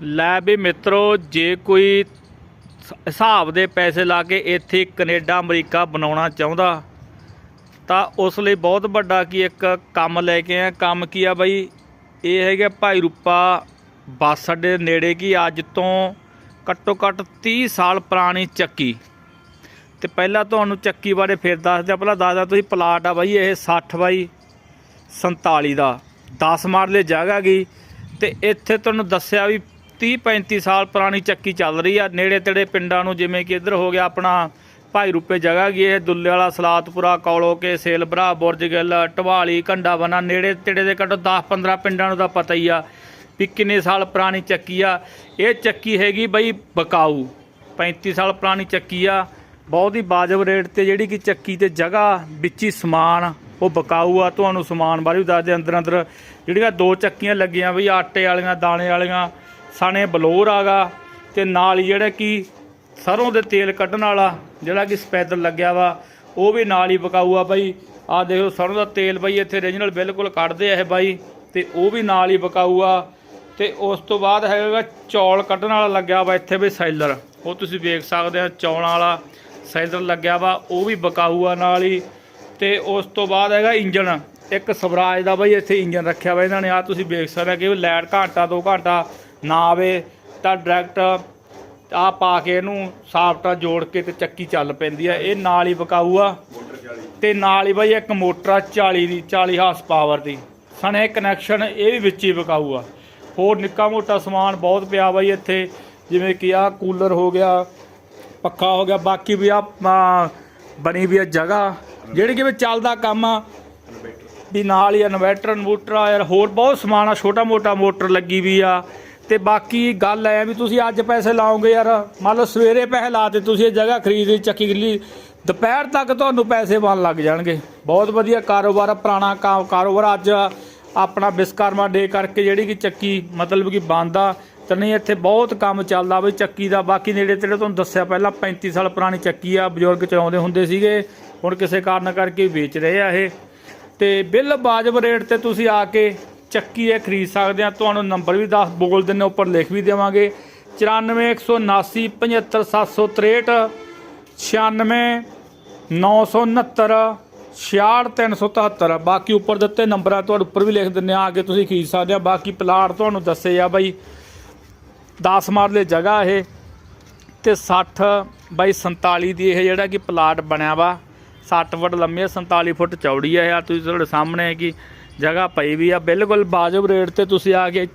ਲੈ ਵੀ ਮਿੱਤਰੋ, ਜੇ ਕੋਈ ਹਿਸਾਬ ਦੇ ਪੈਸੇ ਲਾ ਕੇ ਇੱਥੇ ਕੈਨੇਡਾ, ਅਮਰੀਕਾ ਬਣਾਉਣਾ ਚਾਹੁੰਦਾ, ਤਾਂ ਉਸ ਲਈ ਬਹੁਤ ਵੱਡਾ ਕੀ ਇੱਕ ਕੰਮ ਲੈ ਕੇ ਆ ਕੰਮ ਕੀ ਆ ਬਾਈ? ਇਹ ਹੈਗਾ ਭਾਈ ਰੂਪਾ ਬੱਸ ਅੱਡੇ ਨੇੜੇ ਕੀ, ਅੱਜ ਤੋਂ ਘੱਟੋ ਘੱਟ 30 ਸਾਲ ਪੁਰਾਣੀ ਚੱਕੀ। ਤੇ ਪਹਿਲਾਂ ਤੁਹਾਨੂੰ ਚੱਕੀ ਬਾਰੇ ਫਿਰ ਦੱਸਦੇ ਪਹਿਲਾਂ ਦੱਸਦਾ ਤੁਸੀਂ ਪਲਾਟ ਆ ਬਾਈ, ਇਹ 60 ਬਾਈ 47 ਦਾ। 10 ਮਾਰਲੇ ਜਗ੍ਹਾ ਗਈ। ਤੇ ਇੱਥੇ ਤੁਹਾਨੂੰ ਦੱਸਿਆ ਵੀ 30 35 ਸਾਲ ਪੁਰਾਣੀ ਚੱਕੀ ਚੱਲ ਰਹੀ ਆ। ਨੇੜੇ ਤੇੜੇ ਪਿੰਡਾਂ ਨੂੰ ਜਿਵੇਂ ਕਿ ਇੱਧਰ ਹੋ ਗਿਆ ਆਪਣਾ ਭਾਈ ਰੂਪੇ ਜਗ੍ਹਾ ਗਈ ਇਹ ਦੁੱਲੇ ਵਾਲਾ ਸਲਾਤਪੁਰਾ ਕੌਲੋ ਕੇ ਸੇਲਬਰਾ, ਬੁਰਜ ਗਿੱਲ, ਢਵਾਲੀ ਕੰਡਾ ਬਨਾ ਨੇੜੇ ਤੇੜੇ ਦੇ ਘੱਟੋ 10 15 ਪਿੰਡਾਂ ਨੂੰ ਤਾਂ ਪਤਾ ਹੀ ਆ ਵੀ ਕਿੰਨੇ ਸਾਲ ਪੁਰਾਣੀ ਚੱਕੀ ਆ। ਇਹ ਚੱਕੀ ਹੈਗੀ ਬਈ ਬਕਾਊ। 35 ਸਾਲ ਪੁਰਾਣੀ ਚੱਕੀ ਆ। ਬਹੁਤ ਹੀ ਵਾਜਬ ਰੇਟ ਤੇ ਜਿਹੜੀ ਕਿ ਚੱਕੀ ਤੇ ਜਗ੍ਹਾ ਵਿੱਚ ਹੀ ਸਮਾਨ ਉਹ ਬਕਾਊ ਆ। ਤੁਹਾਨੂੰ ਸਮਾਨ ਬਾਰੇ ਵੀ ਦੱਸਦੇ ਅੰਦਰ ਅੰਦਰ ਜਿਹੜੀਆਂ ਦੋ ਚੱਕੀਆਂ ਲੱਗੀਆਂ ਬਈ, ਆਟੇ ਵਾਲੀਆਂ, ਦਾਣੇ ਵਾਲੀਆਂ ਸਣੇ ਬਲੋਰ ਆਗਾ ਤੇ ਨਾਲ ਹੀ ਜਿਹੜਾ ਕਿ ਸਰੋਂ ਦੇ ਤੇਲ ਕੱਢਣ ਵਾਲਾ ਜਿਹੜਾ ਕਿ ਸਪੈਦਰ ਲੱਗਿਆ ਵਾ, ਉਹ ਵੀ ਨਾਲ ਹੀ ਬਕਾਊ ਆ ਬਾਈ। ਆ ਦੇਖੋ ਸਰੋਂ ਦਾ ਤੇਲ ਬਾਈ ਇੱਥੇ ਓਰੀਜਨਲ ਬਿਲਕੁਲ ਕੱਢਦੇ ਆ ਇਹ ਬਾਈ ਤੇ ਉਹ ਵੀ ਨਾਲ ਹੀ ਬਕਾਊ ਆ ਤੇ ਉਸ ਤੋਂ ਬਾਅਦ ਹੈਗਾ ਚੌਲ ਕੱਢਣ ਵਾਲਾ ਲੱਗਿਆ ਵਾ ਇੱਥੇ ਵੀ ਸੈਲਰ। ਉਹ ਤੁਸੀਂ ਵੇਖ ਸਕਦੇ ਆ ਚੌਲਾਂ ਵਾਲਾ ਸੈਲਰ ਲੱਗਿਆ ਵਾ, ਉਹ ਵੀ ਬਕਾਊ ਆ ਨਾਲ ਹੀ। ਤੇ ਉਸ ਤੋਂ ਬਾਅਦ ਹੈਗਾ ਇੰਜਨ ਇੱਕ ਸਵਰਾਜ ਦਾ ਬਾਈ ਇੱਥੇ ਇੰਜਨ ਰੱਖਿਆ ਵਾ ਇਹਨਾਂ ਨੇ। ਆ ਤੁਸੀਂ ਵੇਖ ਸਕਦੇ ਆ ਕਿ ਲਾਈਟ ਘੰਟਾ 2 ਘੰਟਾ ਨਾ ਆਵੇ ਤਾਂ ਡਾਇਰੈਕਟ ਆ ਪਾ ਕੇ ਇਹਨੂੰ ਸਾਫਟਾ ਜੋੜ ਕੇ ਤੇ ਚੱਕੀ ਚੱਲ ਪੈਂਦੀ ਆ। ਇਹ ਨਾਲ ਹੀ ਬਕਾਊ ਆ। ਤੇ ਨਾਲ ਹੀ ਬਾਈ ਇੱਕ ਮੋਟਰ ਆ 40 ਦੀ 40 ਹਾਰਸ ਪਾਵਰ ਦੀ। ਸਣੇ ਕਨੈਕਸ਼ਨ ਇਹ ਵੀ ਵਿੱਚ ਹੀ ਬਕਾਊ ਆ। ਹੋਰ ਨਿੱਕਾ ਮੋਟਾ ਸਮਾਨ ਬਹੁਤ ਪਿਆ ਬਾਈ ਇੱਥੇ। ਜਿਵੇਂ ਕਿ ਆ ਕੂਲਰ ਹੋ ਗਿਆ ਪੱਖਾ ਹੋ ਗਿਆ ਬਾਕੀ ਵੀ ਆ ਆ, ਬਣੀ ਵੀ ਆ ਜਗ੍ਹਾ। ਜਿਹੜੀ ਕਿ ਵੀ ਚੱਲਦਾ ਕੰਮ ਆ। ਵੀ ਨਾਲ ਹੀ ਇਨਵਰਟਰ ਇਨਵੂਟਰ ਆ ਯਾਰ। ਹੋਰ ਬਹੁਤ ਸਮਾਨ ਆ ਛੋਟਾ ਮੋਟਾ ਮੋਟਰ ਲੱਗੀ ਵੀ ਆ। ਤੇ ਬਾਕੀ ਗੱਲ ਐ ਵੀ ਤੁਸੀਂ ਅੱਜ ਪੈਸੇ ਲਾਓਗੇ ਯਾਰ। ਮੰਨ ਲਓ ਸਵੇਰੇ ਪੈਸੇ ਲਾਤੇ ਤੁਸੀਂ ਇਹ ਜਗ੍ਹਾ ਖਰੀਦ ਲਈ, ਚੱਕੀ ਲਈ, ਦੁਪਹਿਰ ਤੱਕ ਤੁਹਾਨੂੰ ਪੈਸੇ ਬਣ ਲੱਗ ਜਾਣਗੇ। ਬਹੁਤ ਵਧੀਆ ਕਾਰੋਬਾਰ ਆ, ਪੁਰਾਣਾ ਕਾ- ਕਾਰੋਬਾਰ ਅੱਜ ਆਪਣਾ ਵਿਸਕਰਮਾ ਡੇ ਕਰਕੇ ਜਿਹੜੀ ਕਿ ਚੱਕੀ ਮਤਲਬ ਕਿ ਬੰਦ ਆ ਤੇ ਨਹੀਂ ਇੱਥੇ ਬਹੁਤ ਕੰਮ ਚੱਲਦਾ ਬਈ ਚੱਕੀ ਦਾ। ਬਾਕੀ ਨੇੜੇ ਤੇੜੇ ਤੁਹਾਨੂੰ ਦੱਸਿਆ ਪਹਿਲਾਂ 35 ਸਾਲ ਪੁਰਾਣੀ ਚੱਕੀ ਆ, ਬਜ਼ੁਰਗ ਚਲਾਉਂਦੇ ਹੁੰਦੇ ਸੀਗੇ। ਹੁਣ ਕਿਸੇ ਕਾਰਨ ਕਰਕੇ ਵੇਚ ਰਹੇ ਆ ਇਹ। ਤੇ ਬਿੱਲ ਵਾਜਬ ਰੇਟ ਤੇ ਤੁਸੀਂ ਆ ਕੇ ਚੱਕੀ ਇਹ ਖਰੀਦ ਸਕਦੇ ਆ ਤੁਹਾਨੂੰ ਨੰਬਰ ਵੀ ਦੱਸ, ਬੋਲ ਦਿੰਨੇ ਉੱਪਰ ਲਿਖ ਵੀ ਦੇਵਾਂਗੇ। 9417 75763 96 969 66377 ਬਾਕੀ ਉੱਪਰ ਦਿੱਤੇ ਨੰਬਰਾਂ, ਤੁਹਾਡੇ ਉੱਪਰ ਵੀ ਲਿਖ ਦਿੰਨੇ ਆ ਆ ਕੇ ਤੁਸੀਂ ਖਰੀਦ ਸਕਦੇ ਆ ਬਾਕੀ ਪਲਾਟ ਤੁਹਾਨੂੰ ਦੱਸੇ ਆ ਬਾਈ 10 ਮਾਰਲੇ ਜਗ੍ਹਾ ਇਹ ਤੇ 60 ਬਾਈ 47 ਦੀ ਇਹ ਜਿਹੜਾ ਕਿ ਪਲਾਟ ਬਣਿਆ ਵਾ। 60 ਫੁੱਟ ਲੰਮੀ ਹੈ 47 ਫੁੱਟ ਚੌੜੀ ਹੈ ਆ ਤੁਸੀਂ ਤੁਹਾਡੇ ਸਾਹਮਣੇ ਹੈ ਕਿ ਜਗ੍ਹਾ ਪਈ ਵੀ ਆ। ਬਿਲਕੁਲ ਬਾਜਬ ਰੇਟ ਤੇ ਤੁਸੀਂ ਆ ਕੇ